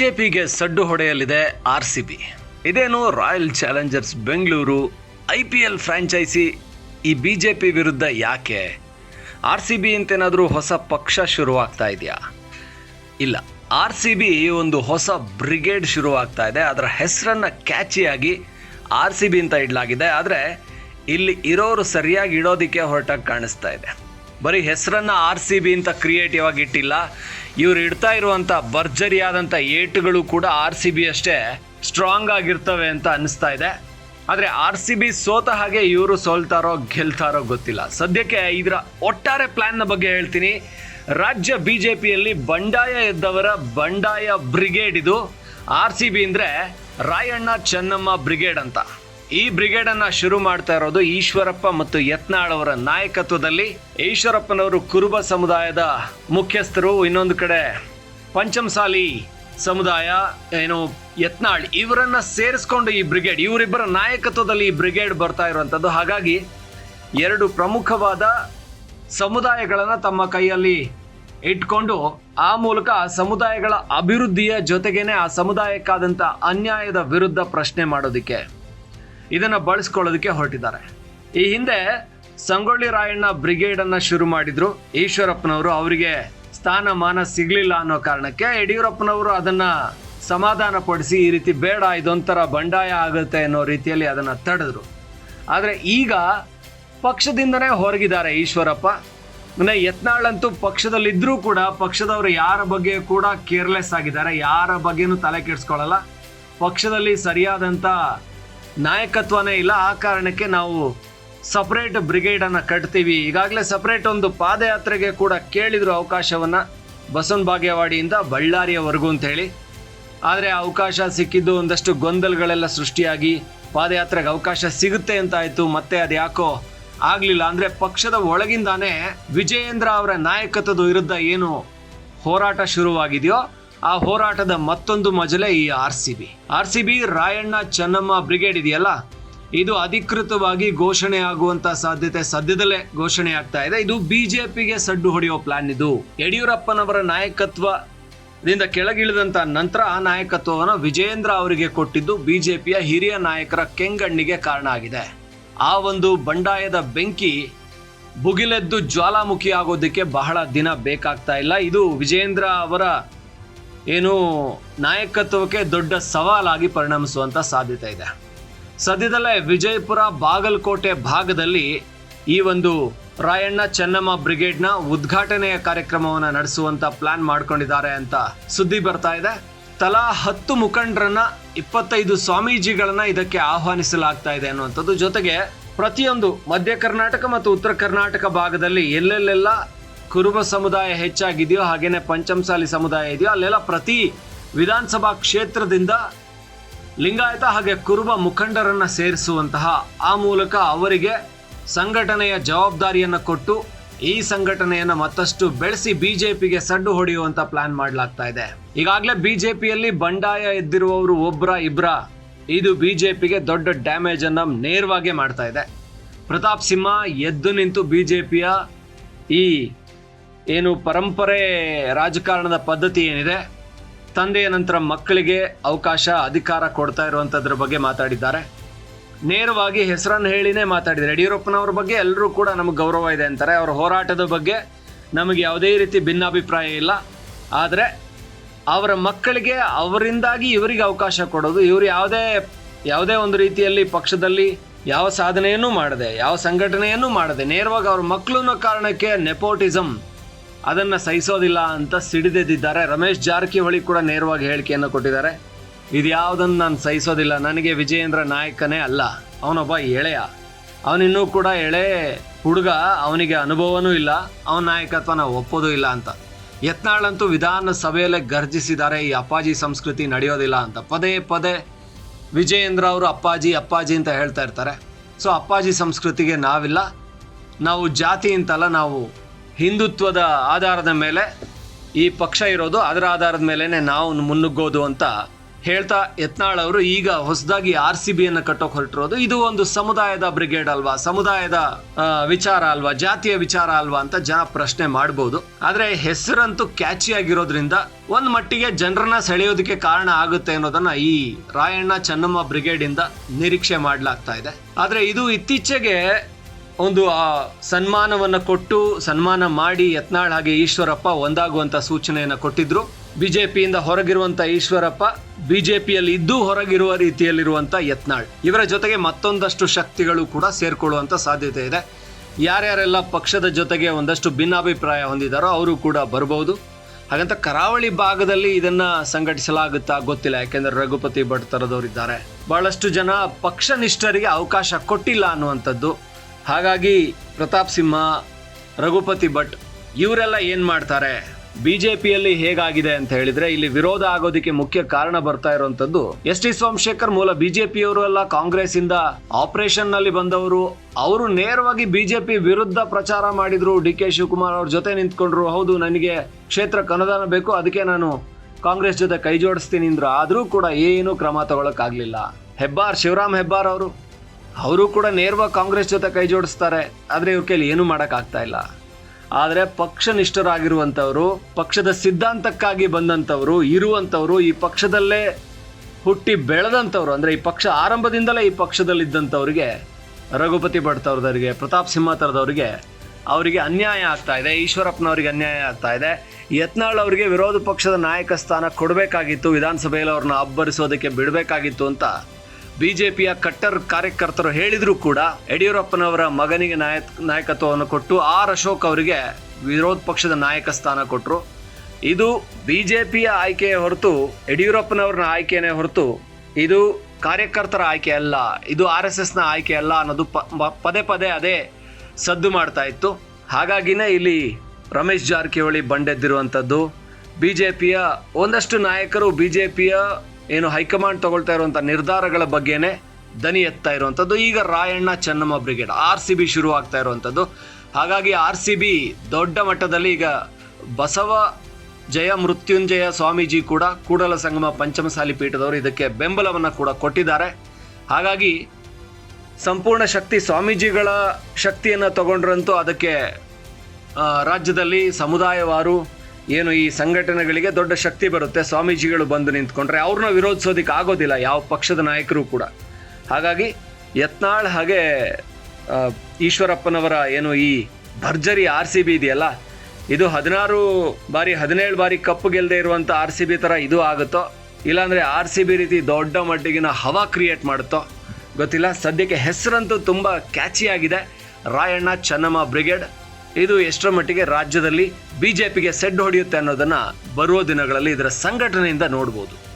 ಬಿಜೆಪಿಗೆ ಸಡ್ಡು ಹೊಡೆಯಲಿದೆ ಆರ್ ಸಿ ಬಿ ಇದೇನು royal challengers Bengaluru I P L franchise ಈ ಬಿ ಜೆ ಪಿ ವಿರುದ್ಧ ಯಾಕೆ? ಆರ್ ಸಿ ಬಿ ಅಂತೇನಾದರೂ ಹೊಸ ಪಕ್ಷ ಶುರುವಾಗ್ತಾ ಇದೆಯಾ? ಇಲ್ಲ ಆರ್ ಸಿ ಬಿ ಒಂದು ಹೊಸ ಬ್ರಿಗೇಡ್ ಶುರುವಾಗ್ತಾ ಇದೆ. ಅದರ ಹೆಸರನ್ನು ಕ್ಯಾಚಿಯಾಗಿ ಆರ್ ಸಿ ಬಿ ಅಂತ ಇಡಲಾಗಿದೆ. ಆದರೆ ಇಲ್ಲಿ ಇರೋರು ಸರಿಯಾಗಿ ಇಡೋದಕ್ಕೆ ಹೊರಟಾಗಿ ಕಾಣಿಸ್ತಾ ಇದೆ. ಬರೀ ಹೆಸರನ್ನು ಆರ್ ಸಿ ಬಿ ಅಂತ ಕ್ರಿಯೇಟಿವ್ ಆಗಿ ಇಟ್ಟಿಲ್ಲ. ಇವ್ರು ಇಡ್ತಾ ಇರುವಂಥ ಭರ್ಜರಿಯಾದಂಥ ಏಟುಗಳು ಕೂಡ ಆರ್ ಸಿ ಬಿ ಅಷ್ಟೇ ಸ್ಟ್ರಾಂಗ್ ಆಗಿರ್ತವೆ ಅಂತ ಅನ್ನಿಸ್ತಾ ಇದೆ. ಆದರೆ ಆರ್ ಸಿ ಬಿ ಸೋತ ಹಾಗೆ ಇವರು ಸೋಲ್ತಾರೋ, ಗೆಲ್ತಾರೋ ಗೊತ್ತಿಲ್ಲ. ಸದ್ಯಕ್ಕೆ ಇದರ ಒಟ್ಟಾರೆ ಪ್ಲ್ಯಾನ್ನ ಬಗ್ಗೆ ಹೇಳ್ತೀನಿ. ರಾಜ್ಯ ಬಿ ಜೆ ಪಿಯಲ್ಲಿ ಬಂಡಾಯ ಎದ್ದವರ ಬಂಡಾಯ ಬ್ರಿಗೇಡ್ ಇದು. ಆರ್ ಸಿ ಬಿ ಅಂದರೆ ರಾಯಣ್ಣ ಚೆನ್ನಮ್ಮ ಬ್ರಿಗೇಡ್ ಅಂತ. ಈ ಬ್ರಿಗೇಡ್ ಅನ್ನ ಶುರು ಮಾಡ್ತಾ ಇರೋದು ಈಶ್ವರಪ್ಪ ಮತ್ತು ಯತ್ನಾಳ್ ಅವರ ನಾಯಕತ್ವದಲ್ಲಿ. ಈಶ್ವರಪ್ಪನವರು ಕುರುಬ ಸಮುದಾಯದ ಮುಖ್ಯಸ್ಥರು, ಇನ್ನೊಂದು ಕಡೆ ಪಂಚಮಸಾಲಿ ಸಮುದಾಯ, ಏನು ಯತ್ನಾಳ್, ಇವರನ್ನ ಸೇರಿಸ್ಕೊಂಡು ಈ ಬ್ರಿಗೇಡ್, ಇವರಿಬ್ಬರ ನಾಯಕತ್ವದಲ್ಲಿ ಈ ಬ್ರಿಗೇಡ್ ಬರ್ತಾ ಇರುವಂಥದ್ದು. ಹಾಗಾಗಿ ಎರಡು ಪ್ರಮುಖವಾದ ಸಮುದಾಯಗಳನ್ನು ತಮ್ಮ ಕೈಯಲ್ಲಿ ಇಟ್ಕೊಂಡು ಆ ಮೂಲಕ ಆ ಸಮುದಾಯಗಳ ಅಭಿವೃದ್ಧಿಯ ಜೊತೆಗೇನೆ ಆ ಸಮುದಾಯಕ್ಕಾದಂಥ ಅನ್ಯಾಯದ ವಿರುದ್ಧ ಪ್ರಶ್ನೆ ಮಾಡೋದಕ್ಕೆ ಇದನ್ನ ಬಳಸ್ಕೊಳ್ಳೋದಕ್ಕೆ ಹೊರಟಿದ್ದಾರೆ. ಈ ಹಿಂದೆ ಸಂಗೊಳ್ಳಿ ರಾಯಣ್ಣ ಬ್ರಿಗೇಡ್ ಅನ್ನ ಶುರು ಮಾಡಿದ್ರು. ಈಶ್ವರಪ್ಪನವರು ಅವರಿಗೆ ಸ್ಥಾನಮಾನ ಸಿಗ್ಲಿಲ್ಲ ಅನ್ನೋ ಕಾರಣಕ್ಕೆ ಯಡಿಯೂರಪ್ಪನವರು ಅದನ್ನ ಸಮಾಧಾನ ಪಡಿಸಿ ಈ ರೀತಿ ಬೇಡ, ಇದೊಂಥರ ಬಂಡಾಯ ಆಗುತ್ತೆ ಅನ್ನೋ ರೀತಿಯಲ್ಲಿ ಅದನ್ನ ತಡೆದ್ರು. ಆದರೆ ಈಗ ಪಕ್ಷದಿಂದನೇ ಹೊರಗಿದ್ದಾರೆ ಈಶ್ವರಪ್ಪ. ಅಂದ್ರೆ ಯತ್ನಾಳಂತೂ ಪಕ್ಷದಲ್ಲಿದ್ದರೂ ಕೂಡ ಪಕ್ಷದವರು ಯಾರ ಬಗ್ಗೆ ಕೂಡ ಕೇರ್ಲೆಸ್ ಆಗಿದ್ದಾರೆ. ಯಾರ ಬಗ್ಗೆನೂ ತಲೆ ಕೆಡಿಸ್ಕೊಳ್ಳಲ್ಲ ಪಕ್ಷದಲ್ಲಿ ಸರಿಯಾದಂಥ ನಾಯಕತ್ವನೇ ಇಲ್ಲ, ಆ ಕಾರಣಕ್ಕೆ ನಾವು ಸಪ್ರೇಟ್ ಬ್ರಿಗೇಡ್ ಅನ್ನ ಕಟ್ತೀವಿ. ಈಗಾಗಲೇ ಸಪ್ರೇಟ್ ಒಂದು ಪಾದಯಾತ್ರೆಗೆ ಕೂಡ ಕೇಳಿದ್ರು ಅವಕಾಶವನ್ನ ಬಸವನ ಬಾಗೇವಾಡಿಯಿಂದ ಬಳ್ಳಾರಿಯವರೆಗೂ ಅಂತ ಹೇಳಿ ಆದರೆ ಅವಕಾಶ ಸಿಕ್ಕಿದ್ದು ಒಂದಷ್ಟು ಗೊಂದಲಗಳೆಲ್ಲ ಸೃಷ್ಟಿಯಾಗಿ ಪಾದಯಾತ್ರೆಗೆ ಅವಕಾಶ ಸಿಗುತ್ತೆ ಅಂತ ಆಯ್ತು, ಮತ್ತೆ ಅದು ಯಾಕೋ ಆಗ್ಲಿಲ್ಲ. ಅಂದ್ರೆ ಪಕ್ಷದ ಒಳಗಿಂದಾನೇ ವಿಜಯೇಂದ್ರ ಅವರ ನಾಯಕತ್ವದ ವಿರುದ್ಧ ಏನು ಹೋರಾಟ ಶುರುವಾಗಿದೆಯೋ ಆ ಹೋರಾಟದ ಮತ್ತೊಂದು ಮಜಲೆ ಈ R C B R C B Rayanna, Chennamma brigade ಇದೆಯಲ್ಲ? ಇದು ಅಧಿಕೃತವಾಗಿ ಘೋಷಣೆ ಆಗುವಂತ ಸಾಧ್ಯತೆ ಸದ್ಯದಲ್ಲೇ ಘೋಷಣೆ ಆಗ್ತಾ ಇದೆ. ಇದು ಬಿಜೆಪಿಗೆ ಸಡ್ಡು ಹೊಡೆಯೋ ಪ್ಲಾನ್ ಇದು. ಯಡಿಯೂರಪ್ಪನವರ ನಾಯಕತ್ವದಿಂದ ಕೆಳಗಿಳಿದಂತ ನಂತರ ಆ ನಾಯಕತ್ವವನ್ನು ವಿಜಯೇಂದ್ರ ಅವರಿಗೆ ಕೊಟ್ಟಿದ್ದು ಬಿಜೆಪಿಯ ಹಿರಿಯ ನಾಯಕರ ಕೆಂಗಣ್ಣಿಗೆ ಕಾರಣ ಆಗಿದೆ. ಆ ಒಂದು ಬಂಡಾಯದ ಬೆಂಕಿ ಬುಗಿಲೆದ್ದು ಜ್ವಾಲಾಮುಖಿ ಆಗೋದಕ್ಕೆ ಬಹಳ ದಿನ ಬೇಕಾಗ್ತಾ ಇಲ್ಲ. ಇದು ವಿಜೇಂದ್ರ ಅವರ ಏನು ನಾಯಕತ್ವಕ್ಕೆ ದೊಡ್ಡ ಸವಾಲಾಗಿ ಪರಿಣಮಿಸುವಂತ ಸಾಧ್ಯತೆ ಇದೆ. ಸದ್ಯದಲ್ಲೇ ವಿಜಯಪುರ ಬಾಗಲಕೋಟೆ ಭಾಗದಲ್ಲಿ ಈ ಒಂದು ರಾಯಣ್ಣ ಚೆನ್ನಮ್ಮ ಬ್ರಿಗೇಡ್ನ ಉದ್ಘಾಟನೆಯ ಕಾರ್ಯಕ್ರಮವನ್ನು ನಡೆಸುವಂತ ಪ್ಲಾನ್ ಮಾಡ್ಕೊಂಡಿದ್ದಾರೆ ಅಂತ ಸುದ್ದಿ ಬರ್ತಾ ಇದೆ. ತಲಾ ಹತ್ತು ಮುಖಂಡರನ್ನ ಇಪ್ಪತ್ತೈದು ಸ್ವಾಮೀಜಿಗಳನ್ನ ಇದಕ್ಕೆ ಆಹ್ವಾನಿಸಲಾಗ್ತಾ ಇದೆ ಅನ್ನುವಂಥದ್ದು ಜೊತೆಗೆ ಪ್ರತಿಯೊಂದು ಮಧ್ಯ ಕರ್ನಾಟಕ ಮತ್ತು ಉತ್ತರ ಕರ್ನಾಟಕ ಭಾಗದಲ್ಲಿ ಎಲ್ಲೆಲ್ಲೆಲ್ಲ ಕುರುಬ ಸಮುದಾಯ ಹೆಚ್ಚಾಗಿದೆಯೋ ಹಾಗೇನೆ ಪಂಚಮಸಾಲಿ ಸಮುದಾಯ ಇದೆಯೋ, ಅಲ್ಲೆಲ್ಲ ಪ್ರತಿ ವಿಧಾನಸಭಾ ಕ್ಷೇತ್ರದಿಂದ ಲಿಂಗಾಯತ ಹಾಗೆ ಕುರುಬ ಮುಖಂಡರನ್ನ ಸೇರಿಸುವಂತಹ ಆ ಮೂಲಕ ಅವರಿಗೆ ಸಂಘಟನೆಯ ಜವಾಬ್ದಾರಿಯನ್ನು ಕೊಟ್ಟು ಈ ಸಂಘಟನೆಯನ್ನು ಮತ್ತಷ್ಟು ಬೆಳೆಸಿ ಬಿಜೆಪಿಗೆ ಸಡ್ಡು ಹೊಡೆಯುವಂತ ಪ್ಲಾನ್ ಮಾಡಲಾಗ್ತಾ ಇದೆ. ಈಗಾಗಲೇ ಬಿಜೆಪಿಯಲ್ಲಿ ಬಂಡಾಯ ಎದ್ದಿರುವವರು ಒಬ್ರ ಇಬ್ರ, ಇದು ಬಿಜೆಪಿಗೆ ದೊಡ್ಡ ಡ್ಯಾಮೇಜ್ ಅನ್ನ ನೇರವಾಗಿ ಮಾಡ್ತಾ ಇದೆ. ಪ್ರತಾಪ್ ಸಿಂಹ ಎದ್ದು ನಿಂತು ಬಿಜೆಪಿಯ ಈ ಏನು ಪರಂಪರೆ ರಾಜಕಾರಣದ ಪದ್ಧತಿ ಏನಿದೆ, ತಂದೆಯ ನಂತರ ಮಕ್ಕಳಿಗೆ ಅವಕಾಶ, ಅಧಿಕಾರ ಕೊಡ್ತಾ ಇರುವಂಥದ್ರ ಬಗ್ಗೆ ಮಾತಾಡಿದ್ದಾರೆ. ನೇರವಾಗಿ ಹೆಸರನ್ನು ಹೇಳಿನೇ ಮಾತಾಡಿದ್ದಾರೆ. ಯಡಿಯೂರಪ್ಪನವ್ರ ಬಗ್ಗೆ ಎಲ್ಲರೂ ಕೂಡ ನಮಗೆ ಗೌರವ ಇದೆ ಅಂತಾರೆ. ಅವರ ಹೋರಾಟದ ಬಗ್ಗೆ ನಮಗೆ ಯಾವುದೇ ರೀತಿ ಭಿನ್ನಾಭಿಪ್ರಾಯ ಇಲ್ಲ. ಆದರೆ ಅವರ ಮಕ್ಕಳಿಗೆ ಅವರಿಂದಾಗಿ ಇವರಿಗೆ ಅವಕಾಶ ಕೊಡೋದು, ಇವರು ಯಾವುದೇ ಯಾವುದೇ ಒಂದು ರೀತಿಯಲ್ಲಿ ಪಕ್ಷದಲ್ಲಿ ಯಾವ ಸಾಧನೆಯನ್ನು ಮಾಡದೆ, ಯಾವ ಸಂಘಟನೆಯನ್ನು ಮಾಡದೆ, ನೇರವಾಗಿ ಅವ್ರ ಮಕ್ಕಳು ಕಾರಣಕ್ಕೆ ನೆಪೋಟಿಸಮ್ ಅದನ್ನು ಸಹಿಸೋದಿಲ್ಲ ಅಂತ ಸಿಡಿದೆದ್ದಿದ್ದಾರೆ. ರಮೇಶ್ ಜಾರಕಿಹೊಳಿ ಕೂಡ ನೇರವಾಗಿ ಹೇಳಿಕೆಯನ್ನು ಕೊಟ್ಟಿದ್ದಾರೆ. ಇದ್ಯಾವುದನ್ನು ನಾನು ಸಹಿಸೋದಿಲ್ಲ. ನನಗೆ ವಿಜಯೇಂದ್ರ ನಾಯಕನೇ ಅಲ್ಲ. ಅವನೊಬ್ಬ ಎಳೆಯ. ಅವನಿನ್ನೂ ಕೂಡ ಎಳೆ ಹುಡುಗ. ಅವನಿಗೆ ಅನುಭವನೂ ಇಲ್ಲ. ಅವನ ನಾಯಕತ್ವನ ಒಪ್ಪೋದು ಇಲ್ಲ ಅಂತ. ಯತ್ನಾಳಂತೂ ವಿಧಾನಸಭೆಯಲ್ಲೇ ಗರ್ಜಿಸಿದ್ದಾರೆ. ಈ ಅಪ್ಪಾಜಿ ಸಂಸ್ಕೃತಿ ನಡೆಯೋದಿಲ್ಲ ಅಂತ. ಪದೇ ಪದೇ ವಿಜಯೇಂದ್ರ ಅವರು ಅಪ್ಪಾಜಿ ಅಪ್ಪಾಜಿ ಅಂತ ಹೇಳ್ತಾ ಇರ್ತಾರೆ. ಸೊ, ಅಪ್ಪಾಜಿ ಸಂಸ್ಕೃತಿಗೆ ನಾವಿಲ್ಲ. ನಾವು ಜಾತಿ ಅಂತಲ್ಲ, ನಾವು ಹಿಂದುತ್ವದ ಆಧಾರದ ಮೇಲೆ ಈ ಪಕ್ಷ ಇರೋದು, ಅದರ ಆಧಾರದ ಮೇಲೇ ನಾವು ಮುನ್ನುಗ್ಗೋದು ಅಂತ ಹೇಳ್ತಾ ಯತ್ನಾಳ್ ಅವರು ಈಗ ಹೊಸದಾಗಿ ಆರ್ ಸಿ ಬಿಯನ್ನು ಕಟ್ಟೋಕೆ ಹೊರಟಿರೋದು. ಇದು ಒಂದು ಸಮುದಾಯದ ಬ್ರಿಗೇಡ್ ಅಲ್ವಾ? ಸಮುದಾಯದ ವಿಚಾರ ಅಲ್ವಾ? ಜಾತಿಯ ವಿಚಾರ ಅಲ್ವಾ ಅಂತ ಜನ ಪ್ರಶ್ನೆ ಮಾಡಬಹುದು ಆದರೆ ಹೆಸರಂತೂ ಕ್ಯಾಚಿ ಆಗಿರೋದ್ರಿಂದ ಒಂದ್ ಮಟ್ಟಿಗೆ ಜನರನ್ನ ಸೆಳೆಯೋದಕ್ಕೆ ಕಾರಣ ಆಗುತ್ತೆ ಅನ್ನೋದನ್ನ ಈ ರಾಯಣ್ಣ ಚೆನ್ನಮ್ಮ ಬ್ರಿಗೇಡ್ ಇಂದ ನಿರೀಕ್ಷೆ ಮಾಡಲಾಗ್ತಾ ಇದೆ. ಆದರೆ ಇದು ಇತ್ತೀಚೆಗೆ ಒಂದು ಆ ಸನ್ಮಾನವನ್ನ ಕೊಟ್ಟು ಸನ್ಮಾನ ಮಾಡಿ ಯತ್ನಾಳ್ ಹಾಗೆ ಈಶ್ವರಪ್ಪ ಒಂದಾಗುವಂತ ಸೂಚನೆಯನ್ನ ಕೊಟ್ಟಿದ್ರು. ಬಿಜೆಪಿಯಿಂದ ಹೊರಗಿರುವಂತ ಈಶ್ವರಪ್ಪ ಬಿಜೆಪಿಯಲ್ಲಿ ಇದ್ದು ಹೊರಗಿರುವ ರೀತಿಯಲ್ಲಿರುವಂತ ಯತ್ನಾಳ್. ಇವರ ಜೊತೆಗೆ ಮತ್ತೊಂದಷ್ಟು ಶಕ್ತಿಗಳು ಕೂಡ ಸೇರ್ಕೊಳ್ಳುವಂತ ಸಾಧ್ಯತೆ ಇದೆ. ಯಾರ್ಯಾರೆಲ್ಲ ಪಕ್ಷದ ಜೊತೆಗೆ ಒಂದಷ್ಟು ಭಿನ್ನಾಭಿಪ್ರಾಯ ಹೊಂದಿದಾರೋ ಅವರು ಕೂಡ ಬರಬಹುದು ಹಾಗಂತ ಕರಾವಳಿ ಭಾಗದಲ್ಲಿ ಇದನ್ನ ಸಂಘಟಿಸಲಾಗುತ್ತಾ ಗೊತ್ತಿಲ್ಲ. ಯಾಕೆಂದ್ರೆ ರಘುಪತಿ ಭಟ್ ತರದವರಿದ್ದಾರೆ. ಬಹಳಷ್ಟು ಜನ ಪಕ್ಷನಿಷ್ಠರಿಗೆ ಅವಕಾಶ ಕೊಟ್ಟಿಲ್ಲ ಅನ್ನುವಂಥದ್ದು ಹಾಗಾಗಿ ಪ್ರತಾಪ್ ಸಿಂಹ, ರಘುಪತಿ ಭಟ್ ಇವರೆಲ್ಲ ಏನು ಮಾಡ್ತಾರೆ? ಬಿಜೆಪಿಯಲ್ಲಿ ಹೇಗಾಗಿದೆ ಅಂತ ಹೇಳಿದ್ರೆ ಇಲ್ಲಿ ವಿರೋಧ ಆಗೋದಕ್ಕೆ ಮುಖ್ಯ ಕಾರಣ ಬರ್ತಾ ಇರುವಂತದ್ದು ಎಸ್ ಟಿ ಸೋಮಶೇಖರ್ ಮೂಲ ಬಿಜೆಪಿಯವರು ಎಲ್ಲ ಕಾಂಗ್ರೆಸ್ ಇಂದ ಆಪರೇಷನ್ನಲ್ಲಿ ಬಂದವರು. ಅವರು ನೇರವಾಗಿ ಬಿಜೆಪಿ ವಿರುದ್ಧ ಪ್ರಚಾರ ಮಾಡಿದ್ರು. ಡಿ ಕೆ ಶಿವಕುಮಾರ್ ಅವ್ರ ಜೊತೆ ನಿಂತ್ಕೊಂಡ್ರು. ಹೌದು, ನನಗೆ ಕ್ಷೇತ್ರಕ್ಕೆ ಅನುದಾನ ಬೇಕು. ಅದಕ್ಕೆ ನಾನು ಕಾಂಗ್ರೆಸ್ ಜೊತೆ ಕೈ ಜೋಡಿಸ್ತೀನಿ ಅಂದ್ರು. ಆದ್ರೂ ಕೂಡ ಏನು ಕ್ರಮ ತಗೊಳಕ್ಕಾಗ್ಲಿಲ್ಲ. ಹೆಬ್ಬಾರ್, ಶಿವರಾಮ್ ಹೆಬ್ಬಾರ್ ಅವರು ಅವರು ಕೂಡ ನೇರವಾಗಿ ಕಾಂಗ್ರೆಸ್ ಜೊತೆ ಕೈ ಜೋಡಿಸ್ತಾರೆ. ಆದರೆ ಇವ್ರ ಕೈಲಿ ಏನೂ ಮಾಡೋಕ್ಕಾಗ್ತಾ ಇಲ್ಲ. ಆದರೆ ಪಕ್ಷ ನಿಷ್ಠರಾಗಿರುವಂಥವರು ಪಕ್ಷದ ಸಿದ್ಧಾಂತಕ್ಕಾಗಿ ಬಂದಂಥವರು, ಇರುವಂಥವರು, ಈ ಪಕ್ಷದಲ್ಲೇ ಹುಟ್ಟಿ ಬೆಳೆದಂಥವ್ರು, ಅಂದರೆ ಈ ಪಕ್ಷ ಆರಂಭದಿಂದಲೇ ಈ ಪಕ್ಷದಲ್ಲಿದ್ದಂಥವ್ರಿಗೆ, ರಘುಪತಿ ಭಟ್ ಅವ್ರದವರಿಗೆ ಪ್ರತಾಪ್ ಸಿಂಹ ಥರದವ್ರಿಗೆ ಅವರಿಗೆ ಅನ್ಯಾಯ ಆಗ್ತಾ ಇದೆ, ಈಶ್ವರಪ್ಪನವರಿಗೆ ಅನ್ಯಾಯ ಆಗ್ತಾ ಇದೆ. ಯತ್ನಾಳ್ ಅವರಿಗೆ ವಿರೋಧ ಪಕ್ಷದ ನಾಯಕ ಸ್ಥಾನ ಕೊಡಬೇಕಾಗಿತ್ತು, ವಿಧಾನಸಭೆಯಲ್ಲಿ ಅವ್ರನ್ನ ಅಬ್ಬರಿಸೋದಕ್ಕೆ ಬಿಡಬೇಕಾಗಿತ್ತು ಅಂತ ಬಿಜೆಪಿಯ ಕಟ್ಟರ್ ಕಾರ್ಯಕರ್ತರು ಹೇಳಿದ್ರು ಕೂಡ ಯಡಿಯೂರಪ್ಪನವರ ಮಗನಿಗೆ ನಾಯ ನಾಯಕತ್ವವನ್ನು ಕೊಟ್ಟು ಆರ್ ಅಶೋಕ್ ಅವರಿಗೆ ವಿರೋಧ ಪಕ್ಷದ ನಾಯಕ ಸ್ಥಾನ ಕೊಟ್ಟರು ಇದು ಬಿಜೆಪಿಯ ಆಯ್ಕೆಯ ಹೊರತು, ಯಡಿಯೂರಪ್ಪನವ್ರನ್ನ ಆಯ್ಕೆಯೇ ಹೊರತು ಇದು ಕಾರ್ಯಕರ್ತರ ಆಯ್ಕೆ ಅಲ್ಲ, ಇದು ಆರ್ ಎಸ್ ಎಸ್ನ ಆಯ್ಕೆ ಅಲ್ಲ ಅನ್ನೋದು ಪದೇ ಪದೇ ಅದೇ ಸದ್ದು ಮಾಡ್ತಾ ಇತ್ತು. ಹಾಗಾಗಿನೇ ಇಲ್ಲಿ ರಮೇಶ್ ಜಾರಕಿಹೊಳಿ ಬಂಡೆದ್ದಿರುವಂಥದ್ದು. ಬಿ ಜೆ ಒಂದಷ್ಟು ನಾಯಕರು ಬಿ ಜೆ ಪಿಯ ಏನು ಹೈಕಮಾಂಡ್ ತಗೊಳ್ತಾ ಇರುವಂಥ ನಿರ್ಧಾರಗಳ ಬಗ್ಗೆನೇ ದನಿ ಎತ್ತಾ ಇರುವಂಥದ್ದು ಈಗ Rayanna Chennamma brigade R C B ಶುರು ಆಗ್ತಾ ಇರುವಂಥದ್ದು ಹಾಗಾಗಿ ಆರ್ ಸಿ ಬಿ ದೊಡ್ಡ ಮಟ್ಟದಲ್ಲಿ ಈಗ ಬಸವ ಜಯ, ಮೃತ್ಯುಂಜಯ ಸ್ವಾಮೀಜಿ ಕೂಡ ಕೂಡಲ ಸಂಗಮ ಪಂಚಮಸಾಲಿ ಪೀಠದವರು ಇದಕ್ಕೆ ಬೆಂಬಲವನ್ನು ಕೂಡ ಕೊಟ್ಟಿದ್ದಾರೆ. ಹಾಗಾಗಿ ಸಂಪೂರ್ಣ ಶಕ್ತಿ ಸ್ವಾಮೀಜಿಗಳ ಶಕ್ತಿಯನ್ನು ತಗೊಂಡ್ರಂತೂ ಅದಕ್ಕೆ ರಾಜ್ಯದಲ್ಲಿ ಸಮುದಾಯವಾರು ಏನು ಈ ಸಂಘಟನೆಗಳಿಗೆ ದೊಡ್ಡ ಶಕ್ತಿ ಬರುತ್ತೆ? ಸ್ವಾಮೀಜಿಗಳು ಬಂದು ನಿಂತ್ಕೊಂಡ್ರೆ ಅವ್ರನ್ನ ವಿರೋಧಿಸೋದಕ್ಕೆ ಆಗೋದಿಲ್ಲ, ಯಾವ ಪಕ್ಷದ ನಾಯಕರು ಕೂಡ. ಹಾಗಾಗಿ ಯತ್ನಾಳ್ ಹಾಗೆ ಈಶ್ವರಪ್ಪನವರ ಏನು ಈ ಭರ್ಜರಿ ಆರ್ ಸಿ ಬಿ ಇದೆಯಲ್ಲ, ಇದು ಹದಿನಾರು ಬಾರಿ, ಹದಿನೇಳು ಬಾರಿ ಕಪ್ಪು ಗೆಲ್ಲದೆ ಇರುವಂಥ ಆರ್ ಸಿ ಬಿ ಥರ ಇದು ಆಗುತ್ತೋ? ಇಲ್ಲಾಂದರೆ ಆರ್ ಸಿ ಬಿ ರೀತಿ ದೊಡ್ಡ ಮಟ್ಟಿಗಿನ ಹವಾ ಕ್ರಿಯೇಟ್ ಮಾಡುತ್ತೋ? ಗೊತ್ತಿಲ್ಲ. ಸದ್ಯಕ್ಕೆ ಹೆಸರಂತೂ ತುಂಬ ಕ್ಯಾಚಿಯಾಗಿದೆ. ರಾಯಣ್ಣ ಚೆನ್ನಮ್ಮ ಬ್ರಿಗೇಡ್ ಇದು ಎಷ್ಟರ ಮಟ್ಟಿಗೆ ರಾಜ್ಯದಲ್ಲಿ ಬಿಜೆಪಿಗೆ ಸೆಡ್ ಹೊಡೆಯುತ್ತೆ ಅನ್ನೋದನ್ನ ಬರುವ ದಿನಗಳಲ್ಲಿ ಇದರ ಸಂಘಟನೆಯಿಂದ ನೋಡ್ಬೋದು.